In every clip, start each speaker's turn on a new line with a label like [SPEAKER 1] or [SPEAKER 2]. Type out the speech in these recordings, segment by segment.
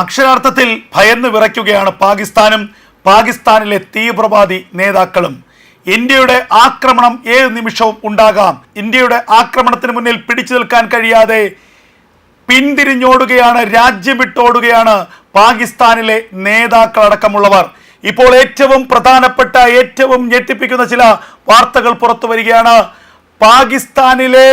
[SPEAKER 1] അക്ഷരാർത്ഥത്തിൽ ഭയന്ന് വിറയ്ക്കുകയാണ് പാകിസ്ഥാനും. പാകിസ്ഥാനിലെ തീവ്രവാദി നേതാക്കളും. ഇന്ത്യയുടെ ആക്രമണം ഏത് നിമിഷവും ഉണ്ടാകാം. ഇന്ത്യയുടെ ആക്രമണത്തിന് മുന്നിൽ പിടിച്ചു നിൽക്കാൻ കഴിയാതെ പിന്തിരിഞ്ഞോടുകയാണ് രാജ്യം വിട്ടോടുകയാണ് പാകിസ്ഥാനിലെ നേതാക്കളടക്കമുള്ളവർ. ഇപ്പോൾ ഏറ്റവും പ്രധാനപ്പെട്ട ഏറ്റവും ഞെട്ടിപ്പിക്കുന്ന ചില വാർത്തകൾ പുറത്തു വരികയാണ്. പാകിസ്ഥാനിലെ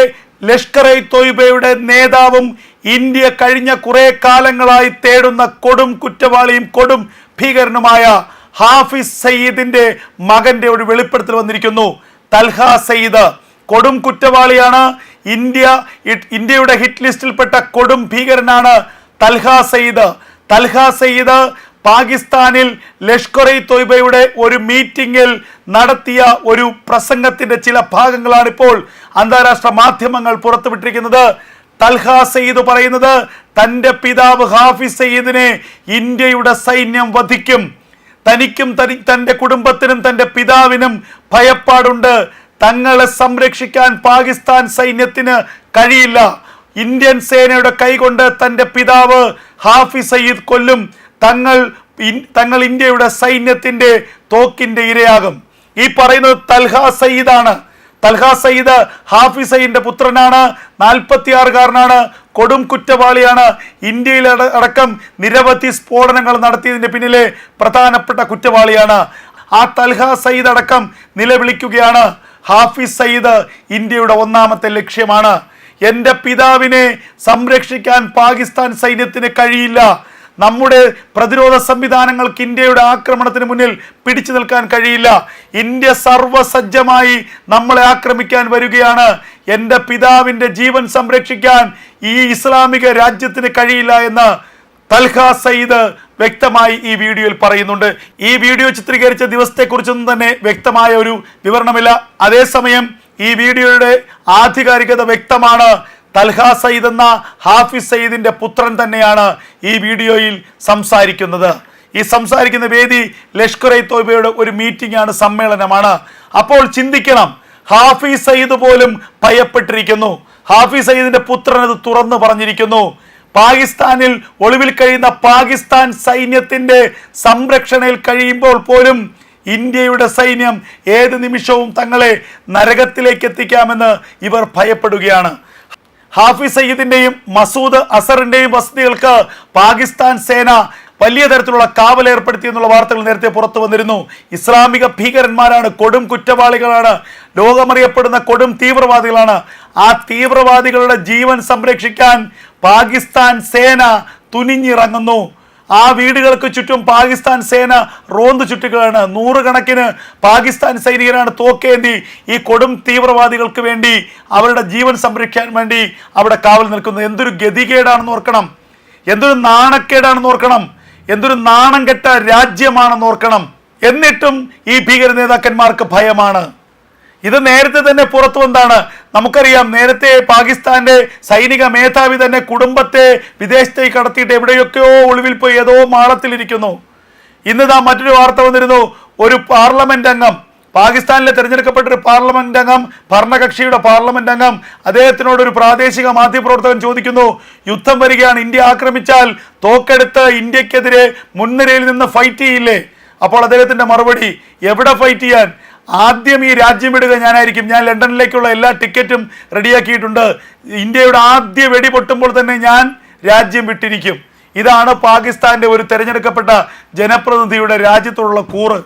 [SPEAKER 1] ലഷ്കർ ഇ തൊയ്ബയുടെ നേതാവും ഇന്ത്യ കഴിഞ്ഞ കുറേ കാലങ്ങളായി തേടുന്ന കൊടും കുറ്റവാളിയും കൊടും ഭീകരനുമായ ഹാഫിസ് സയ്യിദിന്റെ മകന്റെ ഒരു വെളിപ്പെടുത്തൽ വന്നിരിക്കുന്നു. തൽഹ സയ്യിദ് കൊടും കുറ്റവാളിയാണ്. ഇന്ത്യ ഇന്ത്യയുടെ ഹിറ്റ് ലിസ്റ്റിൽപ്പെട്ട കൊടും ഭീകരനാണ് തൽഹ സയ്യിദ്. തൽഹ സയ്യിദ് പാകിസ്ഥാനിൽ ലഷ്കർ ഇ തൊയ്ബയുടെ ഒരു മീറ്റിംഗിൽ നടത്തിയ ഒരു പ്രസംഗത്തിന്റെ ചില ഭാഗങ്ങളാണ് ഇപ്പോൾ അന്താരാഷ്ട്ര മാധ്യമങ്ങൾ പുറത്തുവിട്ടിരിക്കുന്നത്. തൽഹ സയ്യിദ് പറയുന്നത് തന്റെ പിതാവ് ഹാഫിസ് സയ്യിദിനെ ഇന്ത്യയുടെ സൈന്യം വധിക്കും. തനിക്കും തനി തന്റെ കുടുംബത്തിനും തന്റെ പിതാവിനും ഭയപ്പാടുണ്ട്. തങ്ങളെ സംരക്ഷിക്കാൻ പാകിസ്ഥാൻ സൈന്യത്തിന് കഴിയില്ല. ഇന്ത്യൻ സേനയുടെ കൈകൊണ്ട് തന്റെ പിതാവ് ഹാഫിസ് സയ്യിദ് കൊല്ലും. തങ്ങൾ തങ്ങൾ ഇന്ത്യയുടെ സൈന്യത്തിന്റെ തോക്കിന്റെ ഇരയാകും. ഈ പറയുന്നത് തൽഹ സയ്യിദാണ് തൽഹ സയ്യിദ് ഹാഫിസ് സയ്യിദിന്റെ പുത്രനാണ് നാൽപ്പത്തിയാറുകാരനാണ് കൊടും കുറ്റവാളിയാണ്. ഇന്ത്യയിൽ അടക്കം നിരവധി സ്ഫോടനങ്ങൾ നടത്തിയതിന്റെ പിന്നിലെ പ്രധാനപ്പെട്ട കുറ്റവാളിയാണ്. ആ തൽഹ സയ്യിദ് അടക്കം നിലവിളിക്കുകയാണ്. ഹാഫിസ് സയ്യിദ് ഇന്ത്യയുടെ ഒന്നാമത്തെ ലക്ഷ്യമാണ്. എന്റെ പിതാവിനെ സംരക്ഷിക്കാൻ പാകിസ്ഥാൻ സൈന്യത്തിന് കഴിയില്ല. നമ്മുടെ പ്രതിരോധ സംവിധാനങ്ങൾക്ക് ഇന്ത്യയുടെ ആക്രമണത്തിന് മുന്നിൽ പിടിച്ചു നിൽക്കാൻ കഴിയില്ല. ഇന്ത്യ സർവസജ്ജമായി നമ്മളെ ആക്രമിക്കാൻ വരികയാണ്. എന്റെ പിതാവിന്റെ ജീവൻ സംരക്ഷിക്കാൻ ഈ ഇസ്ലാമിക രാജ്യത്തിന് കഴിയില്ല എന്ന് തൽഹ സയ്യിദ് വ്യക്തമായി ഈ വീഡിയോയിൽ പറയുന്നുണ്ട്. ഈ വീഡിയോ ചിത്രീകരിച്ച ദിവസത്തെക്കുറിച്ചൊന്നും തന്നെ വ്യക്തമായ ഒരു വിവരണമില്ല. അതേസമയം ഈ വീഡിയോയുടെ ആധികാരികത വ്യക്തമാണ്. തൽഹ സയ്യിദ് എന്ന ഹാഫിസ് സയ്യിദിന്റെ പുത്രൻ തന്നെയാണ് ഈ വീഡിയോയിൽ സംസാരിക്കുന്നത്. ഈ സംസാരിക്കുന്ന വേദി ലഷ്കർ ഇ തോബയുടെ ഒരു മീറ്റിംഗ് ആണ് സമ്മേളനമാണ്. അപ്പോൾ ചിന്തിക്കണം ഹാഫിസ് സയ്യിദ് പോലും ഭയപ്പെട്ടിരിക്കുന്നു. ഹാഫിസ് സയ്യിദിന്റെ പുത്രൻ അത് തുറന്നു പറഞ്ഞിരിക്കുന്നു. പാകിസ്ഥാനിൽ ഒളിവിൽ കഴിയുന്ന പാകിസ്ഥാൻ സൈന്യത്തിന്റെ സംരക്ഷണയിൽ കഴിയുമ്പോൾ പോലും ഇന്ത്യയുടെ സൈന്യം ഏത് നിമിഷവും തങ്ങളെ നരകത്തിലേക്ക് എത്തിക്കാമെന്ന് ഇവർ ഭയപ്പെടുകയാണ്. ഹാഫിസ് സയ്യിദിന്റെയും മസൂദ് അസറിന്റെയും വസതികൾക്ക് പാകിസ്ഥാൻ സേന വലിയ തരത്തിലുള്ള കാവൽ ഏർപ്പെടുത്തി എന്നുള്ള വാർത്തകൾ നേരത്തെ പുറത്തു വന്നിരുന്നു. ഇസ്ലാമിക ഭീകരന്മാരാണ് കൊടും കുറ്റവാളികളാണ്. ലോകമറിയപ്പെടുന്ന കൊടും തീവ്രവാദികളാണ്. ആ തീവ്രവാദികളുടെ ജീവൻ സംരക്ഷിക്കാൻ പാകിസ്ഥാൻ സേന തുനിഞ്ഞിറങ്ങുന്നു. ആ വീടുകൾക്ക് ചുറ്റും പാകിസ്ഥാൻ സേന റോന്ത് ചുറ്റുകയാണ്. നൂറുകണക്കിന് പാകിസ്ഥാൻ സൈനികരാണ് തോക്കേന്തി ഈ കൊടും തീവ്രവാദികൾക്ക് വേണ്ടി അവരുടെ ജീവൻ സംരക്ഷിക്കാൻ വേണ്ടി അവിടെ കാവൽ നിൽക്കുന്നത് എന്തൊരു ഗതികേടാണെന്ന് ഓർക്കണം. എന്തൊരു നാണക്കേടാണെന്ന് ഓർക്കണം. എന്തൊരു നാണം കെട്ട രാജ്യമാണെന്ന് ഓർക്കണം. എന്നിട്ടും ഈ ഭീകര നേതാക്കന്മാർക്ക് ഭയമാണ്. ഇത് നേരത്തെ തന്നെ പുറത്തു വന്നതാണ് നമുക്കറിയാം നേരത്തെ പാകിസ്ഥാന്റെ സൈനിക മേധാവി തന്നെ കുടുംബത്തെ വിദേശത്തേക്ക് കടത്തിയിട്ട് എവിടെയൊക്കെയോ ഒളിവിൽ പോയി ഏതോ മാളത്തിലിരിക്കുന്നു. ഇന്ന് ഇതാ മറ്റൊരു വാർത്ത വന്നിരുന്നു. ഒരു പാർലമെന്റ് അംഗം പാകിസ്ഥാനിലെ തിരഞ്ഞെടുക്കപ്പെട്ട ഒരു പാർലമെന്റ് അംഗം ഭരണകക്ഷിയുടെ പാർലമെന്റ് അംഗം അദ്ദേഹത്തിനോട് ഒരു പ്രാദേശിക മാധ്യമപ്രവർത്തകൻ ചോദിക്കുന്നു യുദ്ധം വരികയാണ് ഇന്ത്യ ആക്രമിച്ചാൽ തോക്കെടുത്ത് ഇന്ത്യക്കെതിരെ മുൻനിരയിൽ നിന്ന് ഫൈറ്റ് ചെയ്യില്ലേ? അപ്പോൾ അദ്ദേഹത്തിന്റെ മറുപടി എവിടെ ഫൈറ്റ് ചെയ്യാൻ? ആദ്യം ഈ രാജ്യം വിടുക ഞാനായിരിക്കും. ഞാൻ ലണ്ടനിലേക്കുള്ള എല്ലാ ടിക്കറ്റും റെഡിയാക്കിയിട്ടുണ്ട്. ഇന്ത്യയുടെ ആദ്യ വെടി പൊട്ടുമ്പോൾ തന്നെ ഞാൻ രാജ്യം വിട്ടിരിക്കും. ഇതാണ് പാകിസ്ഥാന്റെ ഒരു തെരഞ്ഞെടുക്കപ്പെട്ട ജനപ്രതിനിധിയുടെ രാജ്യത്തോടുള്ള കൂറ്.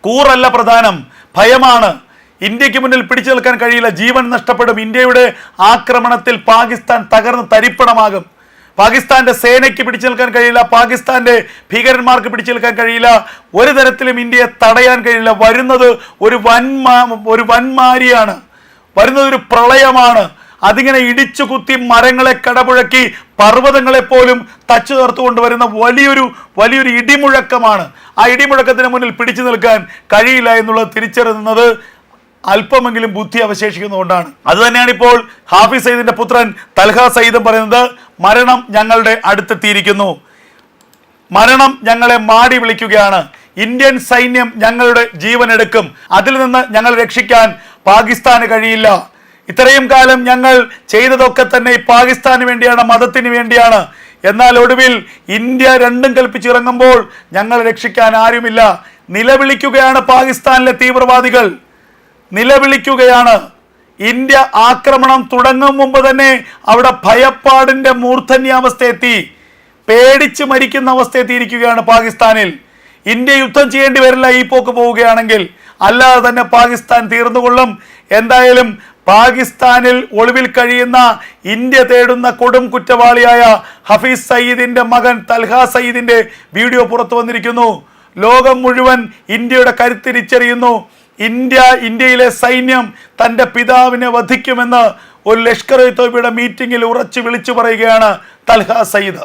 [SPEAKER 1] കൂറല്ല പ്രധാനം ഭയമാണ്. ഇന്ത്യയ്ക്ക് മുന്നിൽ പിടിച്ചു നിൽക്കാൻ കഴിയില്ല. ജീവൻ നഷ്ടപ്പെടും. ഇന്ത്യയുടെ ആക്രമണത്തിൽ പാകിസ്ഥാൻ തകർന്ന് തരിപ്പണമാകും. പാകിസ്ഥാന്റെ സേനയ്ക്ക് പിടിച്ചു നിൽക്കാൻ കഴിയില്ല പാകിസ്ഥാന്റെ ഭീകരന്മാർക്ക് പിടിച്ചു നിൽക്കാൻ കഴിയില്ല. ഒരു തരത്തിലും ഇന്ത്യയെ തടയാൻ കഴിയില്ല. വരുന്നത് ഒരു വൻമാ ഒരു വൻമാരിയാണ്. വരുന്നത് ഒരു പ്രളയമാണ്. അതിങ്ങനെ ഇടിച്ചു കുത്തി മരങ്ങളെ കടപുഴക്കി പർവതങ്ങളെ പോലും തച്ചു തീർത്തു കൊണ്ടുവരുന്ന വലിയൊരു വലിയൊരു ഇടിമുഴക്കമാണ്. ആ ഇടിമുഴക്കത്തിന് മുന്നിൽ പിടിച്ചു നിൽക്കാൻ കഴിയില്ല എന്നുള്ളത് തിരിച്ചറിയുന്നത് അല്പമെങ്കിലും ബുദ്ധി അവശേഷിക്കുന്നതുകൊണ്ടാണ്. അത് തന്നെയാണ് ഇപ്പോൾ ഹാഫിസ് സയ്യിദിന്റെ പുത്രൻ തൽഹ സയ്യിദും പറയുന്നത് മരണം ഞങ്ങളുടെ അടുത്തെത്തിയിരിക്കുന്നു. മരണം ഞങ്ങളെ മാടി വിളിക്കുകയാണ്. ഇന്ത്യൻ സൈന്യം ഞങ്ങളുടെ ജീവൻ എടുക്കും അതിൽ നിന്ന് ഞങ്ങൾ രക്ഷിക്കാൻ പാകിസ്ഥാന് കഴിയില്ല. ഇത്രയും കാലം ഞങ്ങൾ ചെയ്തതൊക്കെ തന്നെ പാകിസ്ഥാന് വേണ്ടിയാണ് മതത്തിന് വേണ്ടിയാണ്. എന്നാൽ ഒടുവിൽ ഇന്ത്യ രണ്ടും കൽപ്പിച്ചിറങ്ങുമ്പോൾ ഞങ്ങൾ രക്ഷിക്കാൻ ആരുമില്ല. നിലവിളിക്കുകയാണ് പാകിസ്ഥാനിലെ തീവ്രവാദികൾ. നിലവിളിക്കുകയാണ്. ഇന്ത്യ ആക്രമണം തുടങ്ങും മുമ്പ് തന്നെ അവിടെ ഭയപ്പാടിന്റെ മൂർധന്യാവസ്ഥ എത്തി പേടിച്ച് മരിക്കുന്ന അവസ്ഥ എത്തിയിരിക്കുകയാണ് പാകിസ്ഥാനിൽ. ഇന്ത്യ യുദ്ധം ചെയ്യേണ്ടി വരില്ല ഈ പോക്ക് പോവുകയാണെങ്കിൽ. അല്ലാതെ തന്നെ പാകിസ്ഥാൻ തീർന്നുകൊള്ളും. എന്തായാലും പാകിസ്ഥാനിൽ ഒളിവിൽ കഴിയുന്ന ഇന്ത്യ തേടുന്ന കൊടും കുറ്റവാളിയായ ഹഫീസ് സയ്യിദിന്റെ മകൻ തൽഹ സയ്യിദിന്റെ വീഡിയോ പുറത്തു വന്നിരിക്കുന്നു. ലോകം മുഴുവൻ ഇന്ത്യയുടെ കരുത്തിരിച്ചറിയുന്നു. ഇന്ത്യ ഇന്ത്യയിലെ സൈന്യം തന്റെ പിതാവിനെ വധിക്കുമെന്ന് ഒരു ലഷ്കർ ഇ തോബിയുടെ മീറ്റിംഗിൽ ഉറച്ചു വിളിച്ചു പറയുകയാണ് തൽഹ സയ്യിദ്.